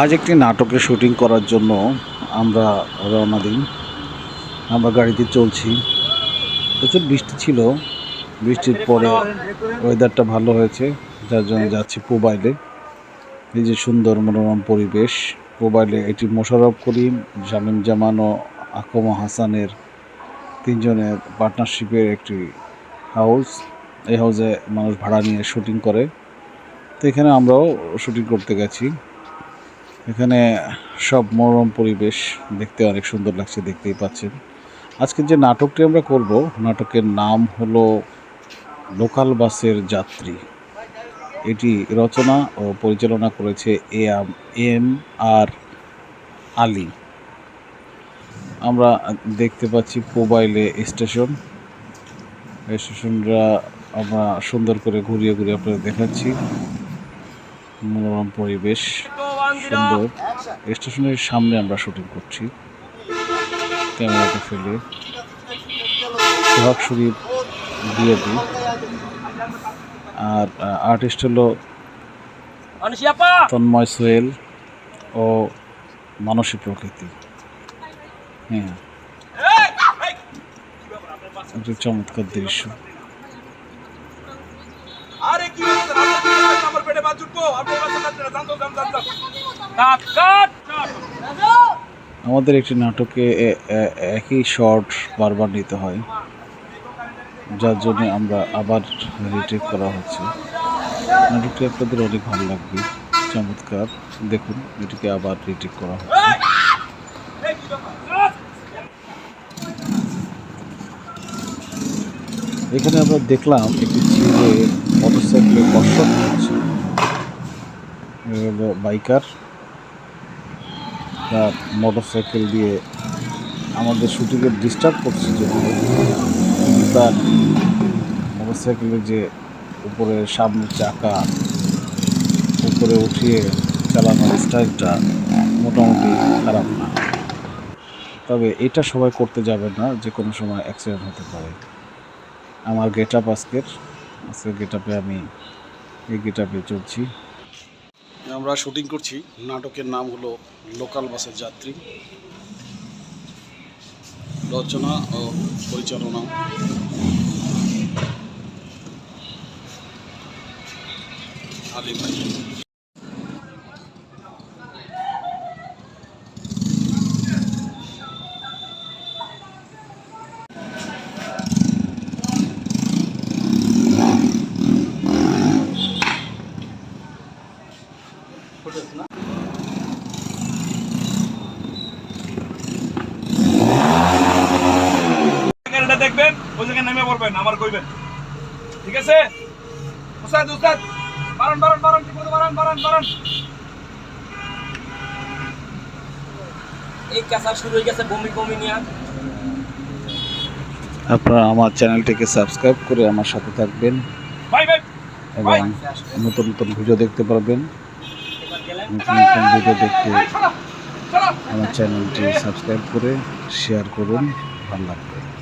আজ একটি নাটকের শুটিং করার জন্য আমরা রওনা দিই। আমরা গাড়িতে চলছি। প্রচুর বৃষ্টি ছিল। বৃষ্টির পরে ওয়েদারটা ভালো হয়েছে, যার জন্য যাচ্ছি মোবাইলে এই যে সুন্দর মনোরম পরিবেশ। মোবাইলে এটি মোশাররফ করিম, শামীম জামান ও আকম হাসানের তিনজনের পার্টনারশিপের একটি হাউস এই হাউসে মানুষ ভাড়া নিয়ে শুটিং করে। তো এখানে আমরাও শুটিং করতে গেছি। এখানে সব মনোরম পরিবেশ, দেখতে অনেক সুন্দর লাগছে, দেখতেই পাচ্ছেন। আজকে যে নাটকটি আমরা করব, নাটকের নাম হলো লোকাল বাসের যাত্রী। এটি রচনা ও পরিচালনা করেছে এ এম আর আলী। আমরা দেখতে পাচ্ছি মোবাইলে স্টেশন। স্টেশনটা আমরা সুন্দর করে ঘুরিয়ে ঘুরিয়ে আপনাদের দেখাচ্ছি। মনোরম পরিবেশ। সুন্দর স্টেশনের সামনে আমরা শুটিং করছি। ক্যামেরাটা ফেলে। সোহাগ শরীফ বিয়েপি আর আর্টিস্ট হলো তন্ময় সোহেল ও মানসী প্রকৃতি। হ্যাঁ। একটি চমৎকার দৃশ্য। আমাদের একটি নাটকে একই শর্ট বারবার নিতে হয়, যার জন্য আমরা আবার রিটেক করা হচ্ছে। নাটকটি আপনাদের অনেক ভালো লাগবে। চমৎকার। দেখুন, এটিকে আবার রিটেক করা হচ্ছে। এখানে আমরা দেখলাম একটি ছেলে মোটরসাইকেলে কসরত করছে বাইকার। তার মোটরসাইকেল দিয়ে আমাদের শুটিংয়ে ডিস্টার্ব করছে কিন্তু তার মোটরসাইকেলের যে উপরে সামনের চাকা, উপরে উঠিয়ে চালানোর স্টাইলটা মোটামুটি খারাপ না। তবে এটা সবাই করতে যাবে না, যে কোনো সময় অ্যাক্সিডেন্ট হতে পারে। আমার গেট আপ আজকের আজকের গেট আপে আমি এই গেট আপে চলছি। আমরা শুটিং করছি। নাটকের নাম হলো লোকাল বাসের যাত্রী। রচনা ও পরিচালনা। আলিম ভাই। জায়গাটা দেখবেন ওই জায়গায় নেমে পড়বেন আমার কইবেন। ঠিক আছে? উস্তাদ উস্তাদ বারণ বারণ বারণ মতো বারণ বারণ বারণ এই কাঁচা শুরু হয়ে গেছে বমি বমি নিয়ে। আপনারা আমার চ্যানেলটিকে সাবস্ক্রাইব করে আমার সাথে থাকবেন। এবং নতুন নতুন ভিডিও দেখতে পারবেন। নতুন নতুন ভিডিও দেখতে আমার চ্যানেলটি সাবস্ক্রাইব করে শেয়ার করুন। ভালো লাগবে।